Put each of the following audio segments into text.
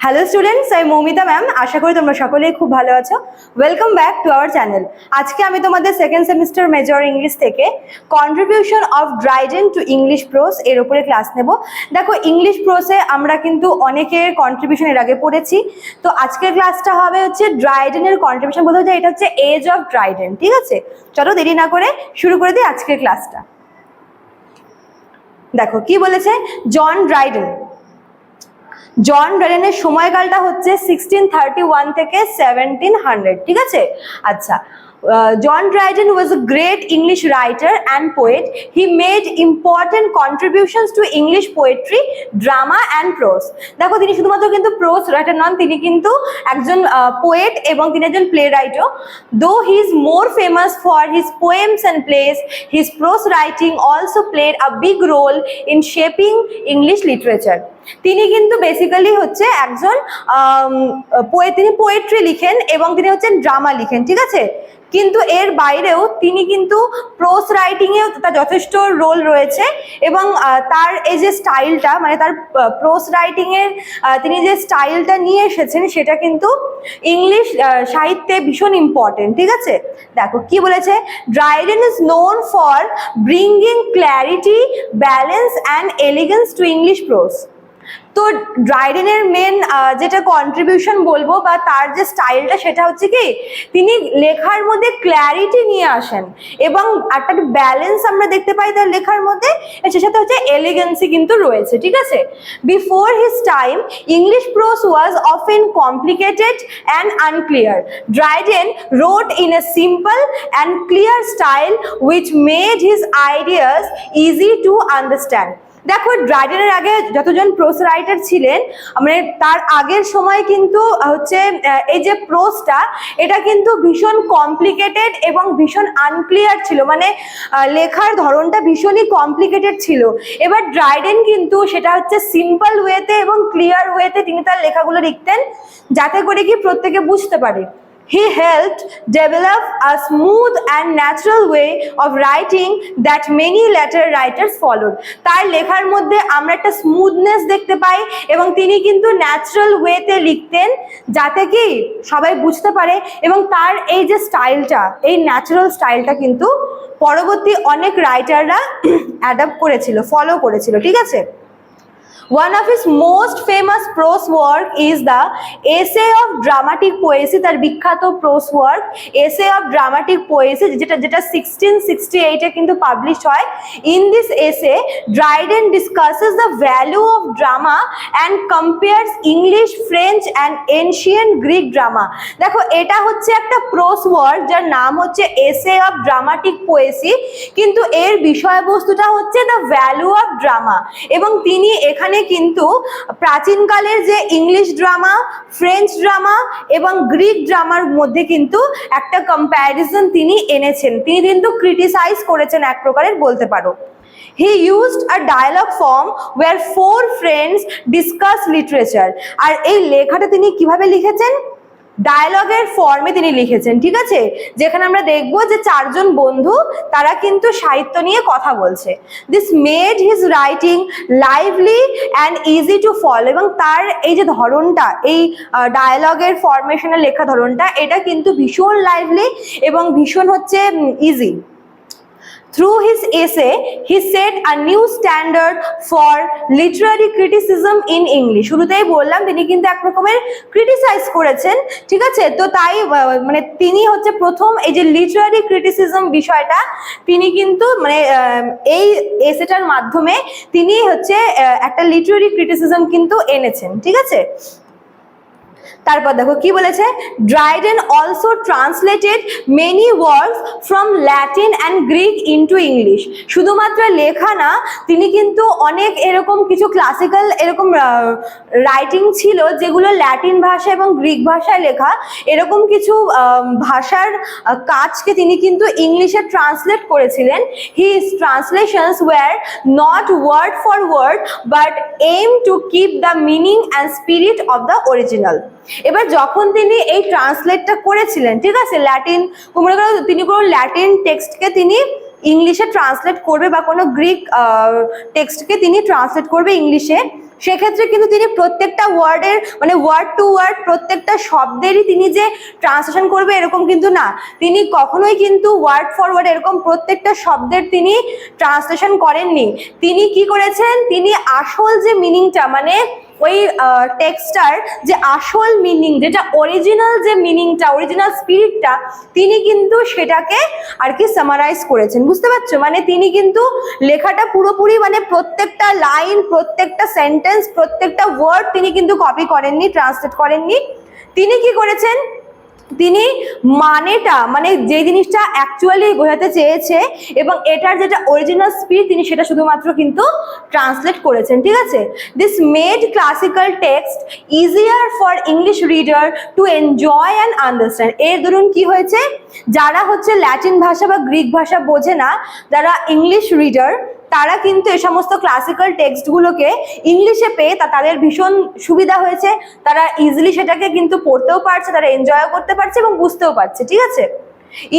Hello students আমি Moumita ma'am আশা করি তোমরা সকলেই খুব ভালো আছো। Welcome back to our channel আজকে আমি তোমাদের সেকেন্ড সেমিস্টার মেজর ইংলিশ থেকে contribution of Dryden to English prose এর উপরে ক্লাস নেব। দেখো ইংলিশ প্রোসে আমরা কিন্তু অনেকের কন্ট্রিবিউশন এর আগে পড়েছি। তো আজকের ক্লাসটা হবে হচ্ছে ড্রাইডেনের কন্ট্রিবিউশন বলতে হচ্ছে এটা হচ্ছে এজ অফ ড্রাইডেন ঠিক আছে? চলো দেরি না করে শুরু করে দিই আজকের ক্লাসটা দেখো, কি বলেছে? জন ড্রাইডেন জন ড্রেনের সময়কালটা হচ্ছে সিক্সটিন থার্টি ওয়ান থেকে সেভেন্টিন হান্ড্রেড ঠিক আছে? আচ্ছা John Dryden was a great English writer and poet. He made important contributions to English poetry, drama and prose. দেখো তিনি শুধুমাত্র কিন্তু প্রোস রাইটার নন তিনি কিন্তু একজন পোয়েট এবং তিনি একজন play writer though he is more famous for his poems and plays his prose writing also played a big role in shaping English literature তিনি কিন্তু বেসিক্যালি হচ্ছে একজন পোয়ে তিনি পোয়েট্রি লিখেন এবং তিনি হচ্ছেন ড্রামা লিখেন ঠিক আছে কিন্তু এর বাইরেও তিনি কিন্তু প্রোস রাইটিংয়েও তার যথেষ্ট রোল রয়েছে এবং তার এই যে স্টাইলটা মানে তার প্রোস রাইটিংয়ের তিনি যে স্টাইলটা নিয়ে এসেছেন সেটা কিন্তু ইংলিশ সাহিত্যে ভীষণ ইম্পর্টেন্ট ঠিক আছে? দেখো, কি বলেছে? Dryden is known for bringing clarity balance and elegance to English prose তো ড্রাইডেনের মেন যেটা কন্ট্রিবিউশন বলব বা তার যে স্টাইলটা সেটা হচ্ছে কি, তিনি লেখার মধ্যে ক্ল্যারিটি নিয়ে আসেন এবং একটা ব্যালেন্স আমরা দেখতে পাই তার লেখার মধ্যে সে সাথে হচ্ছে এলিগেন্সি কিন্তু রয়েছে, ঠিক আছে? Before his time English prose was often complicated and unclear Dryden wrote in a simple and clear style which made his ideas easy to understand দেখো ড্রাইডেনের আগে যতজন প্রোস রাইটার ছিলেন মানে তার আগের সময় কিন্তু হচ্ছে এই যে প্রোসটা এটা কিন্তু ভীষণ কমপ্লিকেটেড এবং ভীষণ আনক্লিয়ার ছিল। মানে লেখার ধরনটা ভীষণই কমপ্লিকেটেড ছিল। এবার ড্রাইডেন কিন্তু সেটা হচ্ছে সিম্পল ওয়েতে এবং ক্লিয়ার ওয়েতে তিনি তার লেখাগুলো লিখতেন, যাতে করে কি প্রত্যেকে বুঝতে পারে। He helped develop a smooth and natural way of writing that many later writers followed. তার লেখার মধ্যে আমরা একটা স্মুথনেস দেখতে পাই এবং তিনি কিন্তু ন্যাচারাল ওয়েতে লিখতেন যাতে কি সবাই বুঝতে পারে এবং তার এই যে স্টাইলটা এই ন্যাচারাল স্টাইলটা কিন্তু পরবর্তী অনেক রাইটাররা অ্যাডাপ্ট করেছিল ফলো করেছিল, ঠিক আছে One of his most famous prose work is the Essay of Dramatic Poesy, তার বিখ্যাত prose work, Essay of Dramatic Poesy, যেটা যেটা সিক্সটিন সিক্সটি এইটে কিন্তু পাবলিশ হয়। In this essay Dryden discusses the value of drama and compares English French and ancient Greek drama দেখো, এটা হচ্ছে একটা প্রোস ওয়ার্ক যার নাম হচ্ছে এসে অফ ড্রামাটিক পোয়েসি কিন্তু এর বিষয়বস্তুটা হচ্ছে দ্য ভ্যালু অফ ড্রামা এবং তিনি এখানে কিন্তু প্রাচীনকালের যে ইংলিশ ড্রামা, ফ্রেঞ্চ ড্রামা এবং গ্রিক ড্রামার মধ্যে কিন্তু একটা কম্প্যারিজন তিনি এনেছেন। তিনি কিন্তু ক্রিটিসাইজ করেছেন এক প্রকারের বলতে পারো। He used a dialogue form where four friends discuss literature আর এই লেখাটা তিনি কীভাবে লিখেছেন? ডায়ালগের ফর্মে তিনি লিখেছেন, ঠিক আছে? যেখানে আমরা দেখব যে চারজন বন্ধু, তারা কিন্তু সাহিত্য নিয়ে কথা বলছে। This made his writing lively and easy to follow এবং তার এই যে ধরনটা, এই ডায়ালগের ফর্মেশনের লেখা ধরনটা, এটা কিন্তু ভীষণ লাইভলি এবং ভীষণ হচ্ছে easy Through his essay, he set a new standard for literary criticism in English. শুরুতেই বললাম তিনি কিন্তু এক রকমের ক্রিটিসাইজ করেছেন ঠিক আছে তো তাই মানে তিনি হচ্ছে প্রথম এই যে লিটারারি ক্রিটিসিজম বিষয়টা তিনি কিন্তু মানে এই এসেটার মাধ্যমে তিনি হচ্ছে একটা লিটারারি ক্রিটিসিজম কিন্তু এনেছেন ঠিক আছে তারপর দেখো কি বলেছে? Dryden also translated many words from Latin and Greek into English শুধুমাত্র লেখা না, তিনি কিন্তু অনেক এরকম কিছু ক্লাসিক্যাল এরকম রাইটিং ছিল যেগুলো ল্যাটিন ভাষা এবং গ্রিক ভাষায় লেখা। এরকম কিছু ভাষার কাজকে তিনি কিন্তু ইংলিশে ট্রান্সলেট করেছিলেন। His translations were not word for word but aim to keep the meaning and spirit of the original এবার যখন তিনি এই ট্রান্সলেটটা করেছিলেন, ঠিক আছে? ল্যাটিন মনে করো তিনি কোনো ল্যাটিন টেক্সটকে তিনি ইংলিশে ট্রান্সলেট করবে বা কোনো গ্রিক টেক্সটকে তিনি ট্রান্সলেট করবে ইংলিশে সেক্ষেত্রে কিন্তু তিনি প্রত্যেকটা ওয়ার্ডের মানে ওয়ার্ড টু ওয়ার্ড প্রত্যেকটা শব্দেরই তিনি যে ট্রান্সলেশন করবে এরকম কিন্তু না। তিনি কখনোই কিন্তু ওয়ার্ড ফর ওয়ার্ড এরকম প্রত্যেকটা শব্দের তিনি ট্রান্সলেশন করেননি। তিনি কি করেছেন? তিনি আসল যে মিনিংটা মানে ওই টেক্সটার যে আসল মিনিং যেটা অরিজিনাল যে মিনিংটা অরিজিনাল স্পিরিটটা তিনি কিন্তু সেটাকে আর কি সামারাইজ করেছেন। বুঝতে পারছ? মানে তিনি কিন্তু লেখাটা পুরোপুরি মানে প্রত্যেকটা লাইন প্রত্যেকটা সেন্টেন্স প্রত্যেকটা ওয়ার্ড তিনি কিন্তু কপি করেননি ট্রান্সলেট করেননি। তিনি কি করেছেন? তিনি মানেটা মানে যে জিনিসটা অ্যাকচুয়ালি বোঝাতে চেয়েছে এবং এটার যেটা অরিজিনাল স্পিড তিনি সেটা শুধুমাত্র কিন্তু ট্রান্সলেট করেছেন, ঠিক আছে? This made classical text easier for English reader to enjoy and understand এর দরুন কি হয়েছে? যারা হচ্ছে ল্যাটিন ভাষা বা গ্রিক ভাষা বোঝে না, যারা ইংলিশ রিডার তারা কিন্তু এই সমস্ত ক্লাসিক্যাল টেক্সটগুলোকে ইংলিশে পেয়ে তা তাদের ভীষণ সুবিধা হয়েছে। তারা ইজিলি সেটাকে কিন্তু পড়তেও পারছে, তারা এনজয়ও করতে পারছে এবং বুঝতেও পারছে, ঠিক আছে?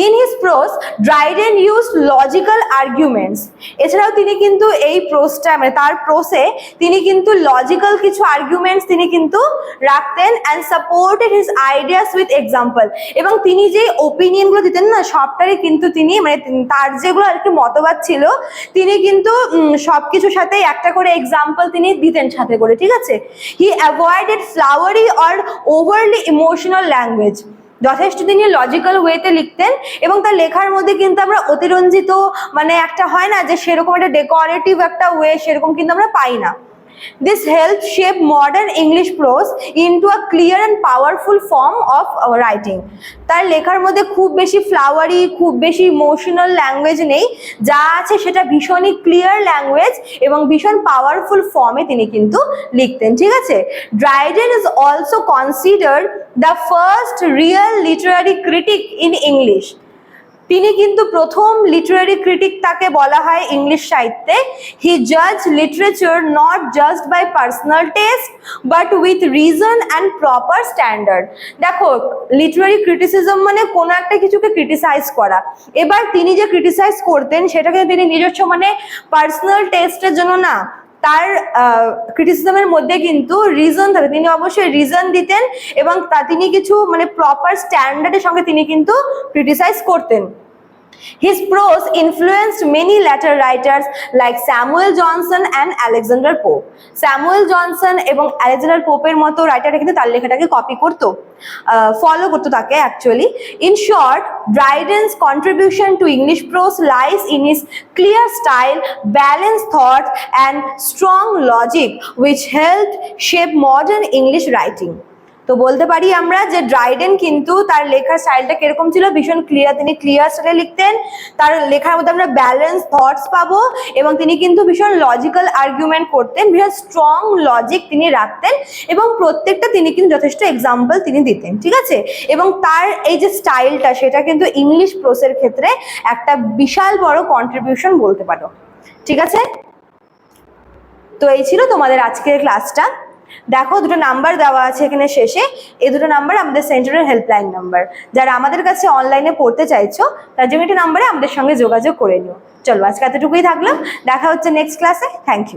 In his prose Dryden use logical arguments এছাড়াও তিনি কিন্তু এই প্রোসটা মানে তার প্রোসে তিনি কিন্তু লজিক্যাল কিছু আর্গুমেন্টস তিনি কিন্তু রাখতেন and supported his ideas with example এবং তিনি যে ওপিনিয়নগুলো দিতেন না, সবটারই কিন্তু তিনি মানে তার যেগুলো আর কি মতবাদ ছিল, তিনি কিন্তু সব কিছুর সাথেই একটা করে এক্সাম্পল তিনি দিতেন সাথে করে, ঠিক আছে? He avoided flowery or overly emotional language যথেষ্ট তিনি লজিক্যাল ওয়েতে লিখতেন এবং তার লেখার মধ্যে কিন্তু আমরা অতিরঞ্জিত মানে একটা হয় না যে সেরকম একটা ডেকোরেটিভ একটা ওয়ে সেরকম কিন্তু আমরা পাই না। This help shape modern English prose into a clear and powerful form of writing তার লেখার মধ্যে খুব বেশি ফ্লাওয়ারি খুব বেশি ইমোশনাল ল্যাঙ্গুয়েজ নেই। যা আছে সেটা ভীষণই ক্লিয়ার ল্যাঙ্গুয়েজ এবং ভীষণ পাওয়ারফুল ফর্মে তিনি কিন্তু লিখতেন, ঠিক আছে? Dryden is also considered the first real literary critic in English তিনি কিন্তু প্রথম লিটারারি ক্রিটিক তাকে বলা হয় ইংলিশ সাহিত্যে। হি জাজ literature not just by personal taste but with reason and proper standard দেখো লিটারারি ক্রিটিসিজম মানে কোনো একটা কিছুকে ক্রিটিসাইজ করা। এবার তিনি যে ক্রিটিসাইজ করতেন, সেটাকে তিনি নিজস্ব মানে পার্সোনাল টেস্টের জন্য না তার ক্রিটিসিজমের মধ্যে কিন্তু রিজন থাকে। তিনি অবশ্যই রিজন দিতেন এবং তা তিনি কিছু মানে প্রপার স্ট্যান্ডার্ডের সঙ্গে তিনি কিন্তু ক্রিটিসাইজ করতেন। His prose influenced many later writers like Samuel Johnson and Alexander Pope. Samuel Johnson এবং আলেকজান্ডার পোপের মতো রাইটাররা কিন্তু তার লেখাটাকে কপি করতো ফলো করতো তাকে actually in short Dryden's contribution to English prose lies in his clear style balance thought and strong logic which help shape modern English writing তো বলতে পারি আমরা যে ড্রাইডেন কিন্তু তার লেখার স্টাইলটা কীরকম ছিল ভীষণ ক্লিয়ার তিনি ক্লিয়ার স্টাইলে লিখতেন। তার লেখার মধ্যে আমরা ব্যালেন্স থটস পাবো এবং তিনি কিন্তু ভীষণ লজিক্যাল আর্গুমেন্ট করতেন, ভীষণ স্ট্রং লজিক তিনি রাখতেন এবং প্রত্যেকটা তিনি কিন্তু যথেষ্ট এক্সাম্পল তিনি দিতেন, ঠিক আছে? এবং তার এই যে স্টাইলটা সেটা কিন্তু ইংলিশ প্রোসের ক্ষেত্রে একটা বিশাল বড় কন্ট্রিবিউশন বলতে পারো, ঠিক আছে? তো এই ছিল তোমাদের আজকের ক্লাসটা দেখো দুটো নাম্বার দেওয়া আছে এখানে শেষে। এই দুটো নাম্বার আমাদের সেন্টারের হেল্পলাইন নাম্বার যারা আমাদের কাছে অনলাইনে পড়তে চাইছো, তার জন্য এটা নাম্বারে আমাদের সঙ্গে যোগাযোগ করে নিও। চলো আজকে এতটুকুই থাকলাম দেখা হচ্ছে নেক্সট ক্লাসে থ্যাংক ইউ